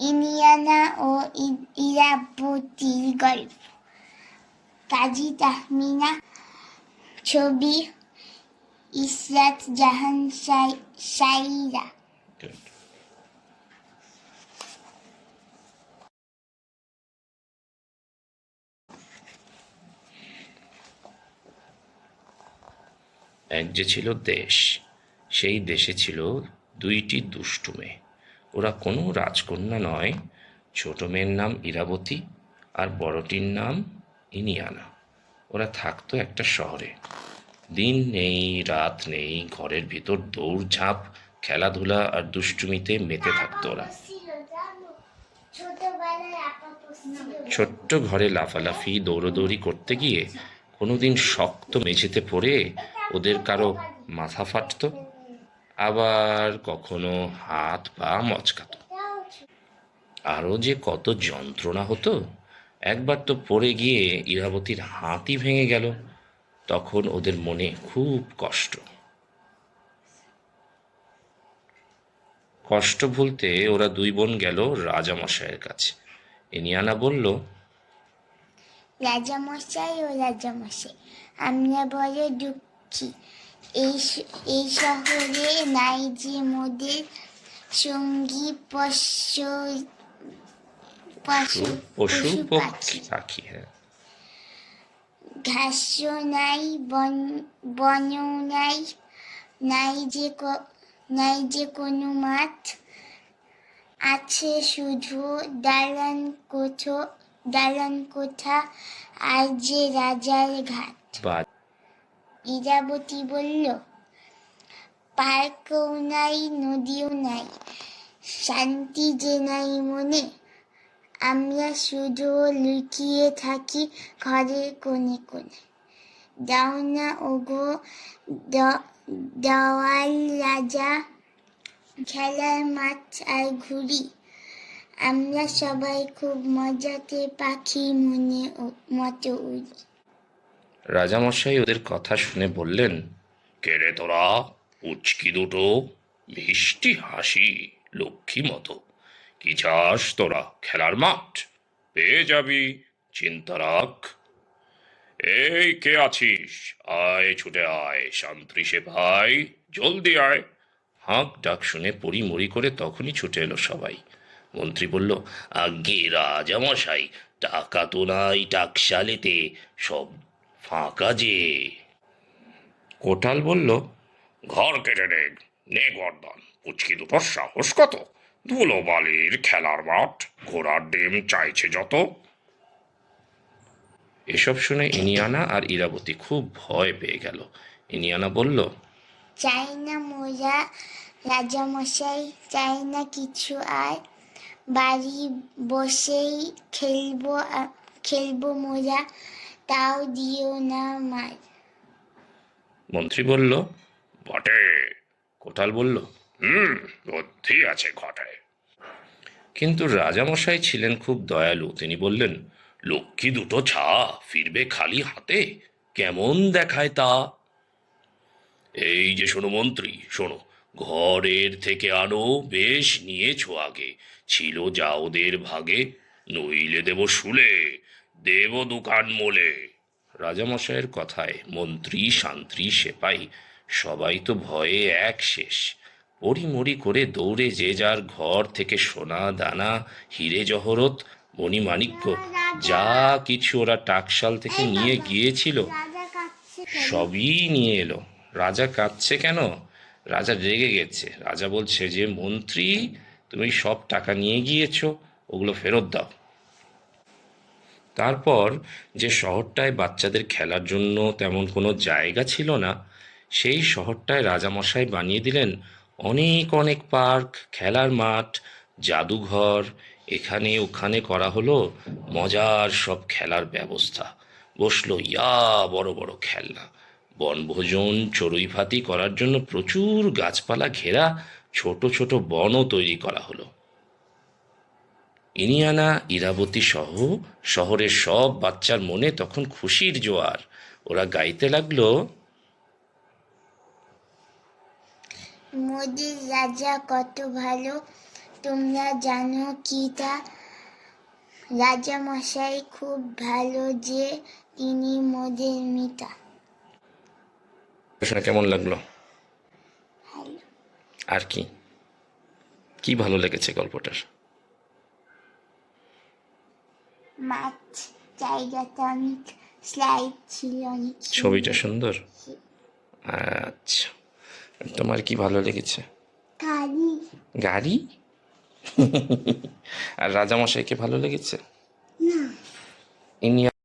ইনিয়ানা ও ইরাবতীর গল্প কাজী তাহমিনা ছবি ইসরাত জাহান সাই- সাইরা এক যে ছিল দেশ, সেই দেশে ছিল দুইটি দুষ্টু মেয়ে ওরা কোনো রাজকন্যা নয়। ছোট মেয়ের নাম ইরাবতী আর বড়টির নাম ইনিয়ানা। ওরা থাকতো একটা শহরে। দিন নেই, রাত নেই, ঘরের ভিতর দৌড়ঝাঁপ, খেলাধুলা আর দুষ্টুমিতে মেতে থাকতো ওরা। ছোট্ট ঘরে লাফালাফি, দৌড়োদৌড়ি করতে গিয়ে কোনোদিন শক্ত মেঝেতে পড়ে ওদের কারও মাথা ফাটতো। আবার কখনো হাত পা মচকাতো। আরও যে কত যন্ত্রণা হতো, একবার তো পড়ে গিয়ে ইরাবতীর হাতই ভেঙে গেল, তখন ওদের মনে খুব কষ্ট। কষ্ট ভুলতে ওরা দুই বোন গেল রাজামশাইয়ের কাছে। ইনিয়ানা বলল, রাজামশাই ও রাজামশাই আমরা বড় দুঃখী। এই এই শহরে নাই যে মোদের সঙ্গী পশু পশু পাখি। পাখি হ্যাঁ। ঘাস নাই বন বনও নাই নাই যে নাই যে কোনো মাঠ আছে শুধু দালান কোঠো দালান কোঠা আর যে রাজার ঘাট। ইরাবতী বলল, পার্কও নাই, নদীও নাই, শান্তি যে নাই মনে। আমরা শুধু লুকিয়ে থাকি ঘরের কোণে কোণে। দাও না ওগো দেওয়াল, রাজা, খেলার মাঠ আর ঘুরি আমরা সবাই খুব মজাতে পাখি মনে মতো উড়ি। রাজামশাই ওদের কথা শুনে বললেন কেরে তোরা? উচকি দুটো? মিষ্টি হাসি, লক্ষ্মী মতো। কি চাস তোরা, খেলার মাঠ? পেয়ে যাবি, চিন্তা রাখ। এই কে আছিস? আয়, ছুটে আয়। শান্ত্রী ভাই, জলদি আয়। হাঁক ডাক শুনে পড়ি মরি করে তখনই ছুটে এলো সবাই। মন্ত্রী বলল, আগে রাজামশাই, টাকা তো নাই, টাকশালেতে। সব ফাঁকা যে। কোটাল বলল, ঘর কেটে নে নে গর্দন। পুচকি দুটোর সাহস কত? ধুলো বালির খেলার মাঠ, ঘোড়ার ডিম চাইছে যত। এসব শুনে ইনিয়ানা আর ইরাবতী খুব ভয় পেয়ে গেল। ইনিয়ানা বলল, চাই না মোরা রাজামশাই, চাই না কিছু আর। বাড়ি বসেই খেলব খেলব মোরা তাও দিও না মার মন্ত্রী বলল, বটে, কোটাল বলল, হুম, বুদ্ধি আছে ঘটে কিন্তু রাজামশাই ছিলেন খুব দয়ালু। তিনি বললেন, লক্ষ্মী দুটো ছা, ফিরবে খালি হাতে, কেমন দেখায় তা? এই যে শোনো মন্ত্রী, শোনো, ঘরের থেকে আনো, বেশ নিয়েছো আগে, ছিল যা ওদের ভাগে, নইলে দেব শুলে দেব দোকান মোলে রাজামশাইয়ের কথায় মন্ত্রী শান্ত্রী সেপাই সবাই তো ভয়ে এক শেষ। পড়িমড়ি করে দৌড়ে যে যার ঘর থেকে সোনা দানা হিরে জহরত মণিমাণিক্য যা কিছু ওরা টাকশাল থেকে নিয়ে গিয়েছিল সবই নিয়ে এলো। রাজা কাঁদছে কেন? রাজা রেগে গেছে। রাজা বলছে যে মন্ত্রী তুমি সব টাকা নিয়ে গিয়েছো ওগুলো ফেরত দাও। তারপর যে শহরটায় বাচ্চাদের খেলার জন্য তেমন কোনো জায়গা ছিল না, সেই শহরটায় রাজামশাই বানিয়ে দিলেন অনেক অনেক পার্ক, খেলার মাঠ, জাদুঘর। এখানে, ওখানে করা হলো মজার সব খেলার ব্যবস্থা। বসল, ইয়া, বড় বড় খেলনা। বনভোজন চড়ুই ভাতি করার জন্য প্রচুর গাছপালা ঘেরা ছোট ছোট বনও তৈরি করা হলো। ইনিয়ানা ইরাবতী সহ শহরের সব বাচ্চার মনে তখন খুশির জোয়ার। ওরা গাইতে লাগল মোদের রাজা কত ভালো তোমরা জানো কি তা? রাজা মশাই খুব ভালো যে তিনি মোদের মিতা। শুনে কেমন লাগল? আর কি? কি ভালো লেগেছে গল্পটার? মাছ জায়গাটা অনেক স্লাইড ছিল অনেক ছবিটা সুন্দর? আচ্ছা। তোমার কি ভালো লেগেছে? গাড়ি। গাড়ি? আর রাজামশাইকে ভালো লেগেছে? না। ইনি